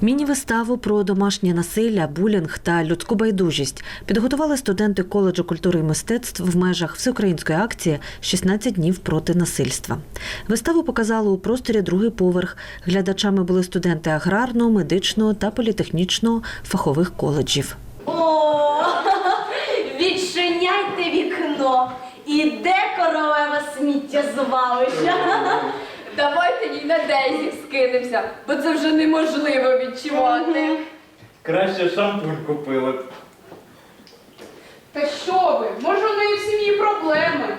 Міні-виставу про домашнє насилля, булінг та людську байдужість підготували студенти коледжу культури і мистецтв в межах всеукраїнської акції «16 днів проти насильства. Виставу показали у просторі другий поверх. Глядачами були студенти аграрного, медичного та політехнічного фахових коледжів. О, відчиняйте вікно. Іде королева сміттєзвалища. Давайте їй на Дейзі скинемося, бо це вже неможливо відчувати. Краще шампунь купили б. Та що ви? Може, у неї в сім'ї проблеми?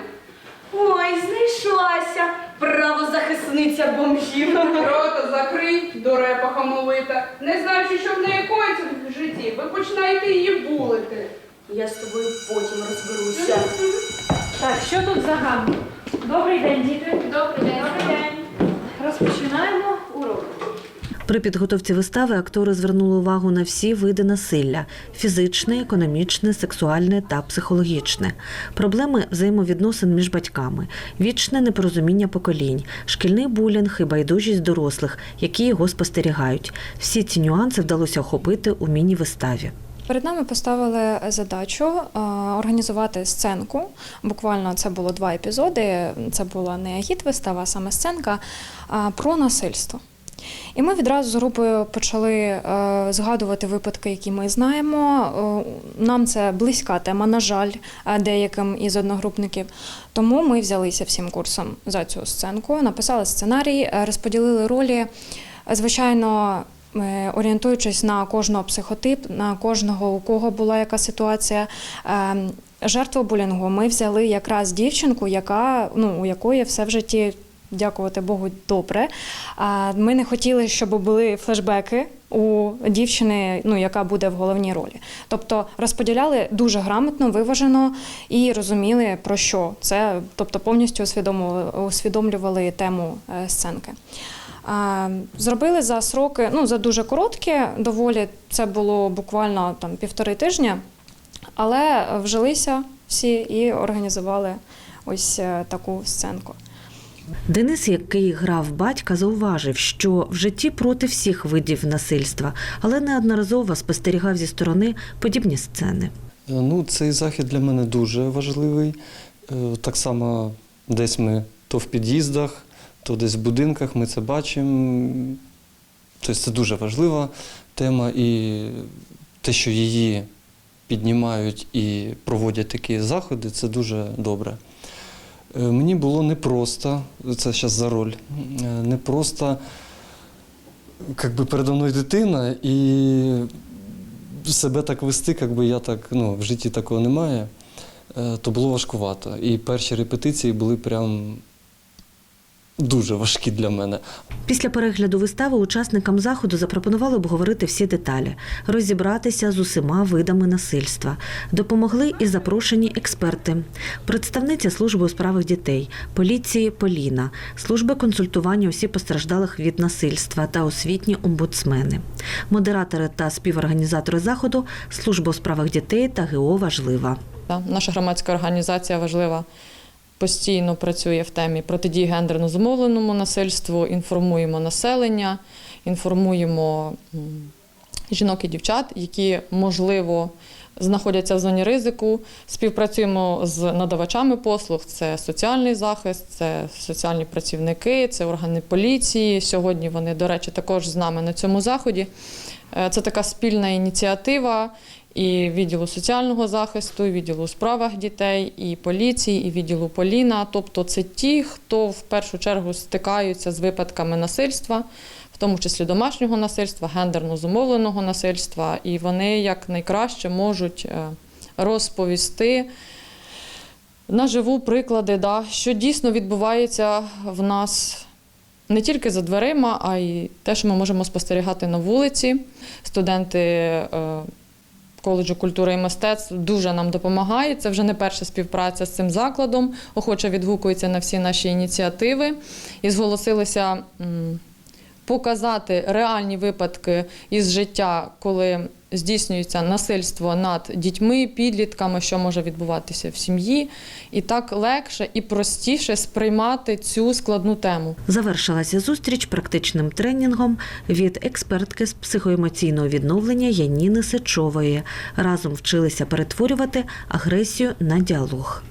Ой, знайшлася правозахисниця бомжів. Рота закрий, дурепа хамовита. Не знаючи, що в неї коїться в житті, ви починаєте її булити. Я з тобою потім розберуся. Так, що тут за гам? Добрий день, діти. Добрий день. Добрий день. При підготовці вистави актори звернули увагу на всі види насилля: фізичне, економічне, сексуальне та психологічне, проблеми взаємовідносин між батьками, вічне непорозуміння поколінь, шкільний булінг і байдужість дорослих, які його спостерігають. Всі ці нюанси вдалося охопити у міні-виставі. Перед нами поставили задачу е, організувати сценку. Буквально це було два епізоди. Це була не агіт-вистава, а саме сценка про насильство. І ми відразу з групою почали е, згадувати випадки, які ми знаємо. Е, Нам це близька тема, на жаль, е, деяким із одногрупників. Тому ми взялися всім курсом за цю сценку, написали сценарій, розподілили ролі. Звичайно, орієнтуючись на кожного психотип, на кожного, у кого була яка ситуація. е, Жертву булінгу ми взяли якраз дівчинку, яка ну у якої все в житті. Дякувати Богу, добре. Ми не хотіли, щоб були флешбеки у дівчини, ну яка буде в головній ролі. Тобто розподіляли дуже грамотно, виважено і розуміли про що це, тобто повністю усвідомлювали, тему е, сценки. Зробили за сроки, ну за дуже короткі, доволі це було буквально там півтори тижня, але вжилися всі і організували ось е, таку сценку. Денис, який грав батька, зауважив, що в житті проти всіх видів насильства, але неодноразово спостерігав зі сторони подібні сцени. Е, Ну, цей захід для мене дуже важливий. Е, Так само десь ми то в під'їздах, то десь в будинках ми це бачимо. Тобто це дуже важлива тема, і те, що її піднімають і проводять такі заходи, це дуже добре. Е, Мені було непросто, це зараз за роль, е, непросто, як би передо мною дитина, і себе так вести, як би я так, ну, в житті такого немає, е, то було важкувато. І перші репетиції були прям дуже важкі для мене. Після перегляду вистави учасникам заходу запропонували обговорити всі деталі, розібратися з усіма видами насильства. Допомогли і запрошені експерти, представниця служби у справах дітей, поліції Поліна, служби консультування осіб постраждалих від насильства та освітні омбудсмени, модератори та співорганізатори заходу, служба у справах дітей та ГО важлива. Наша громадська організація важлива. Постійно працює в темі протидії гендерно зумовленому насильству, інформуємо населення, інформуємо жінок і дівчат, які, можливо, знаходяться в зоні ризику. Співпрацюємо з надавачами послуг: це соціальний захист, це соціальні працівники, це органи поліції. Сьогодні вони, до речі, також з нами на цьому заході. Е, Це така спільна ініціатива і відділу соціального захисту, і відділу справах дітей, і поліції, і відділу Поліна. Тобто це ті, хто в першу чергу стикаються з випадками насильства, в тому числі домашнього насильства, гендерно зумовленого насильства, і вони як найкраще можуть е, розповісти. Наживу приклади, да, що дійсно відбувається в нас не тільки за дверима, а й те, що ми можемо спостерігати на вулиці. Студенти е, коледжу культури і мистецтв дуже нам допомагають. Це вже не перша співпраця з цим закладом. Охоче відгукується на всі наші ініціативи і зголосилися показати реальні випадки із життя, коли здійснюється насильство над дітьми, підлітками, що може відбуватися в сім'ї, і так легше і простіше сприймати цю складну тему. Завершилася зустріч практичним тренінгом від експертки з психоемоційного відновлення Яніни Сичової. Разом вчилися перетворювати агресію на діалог.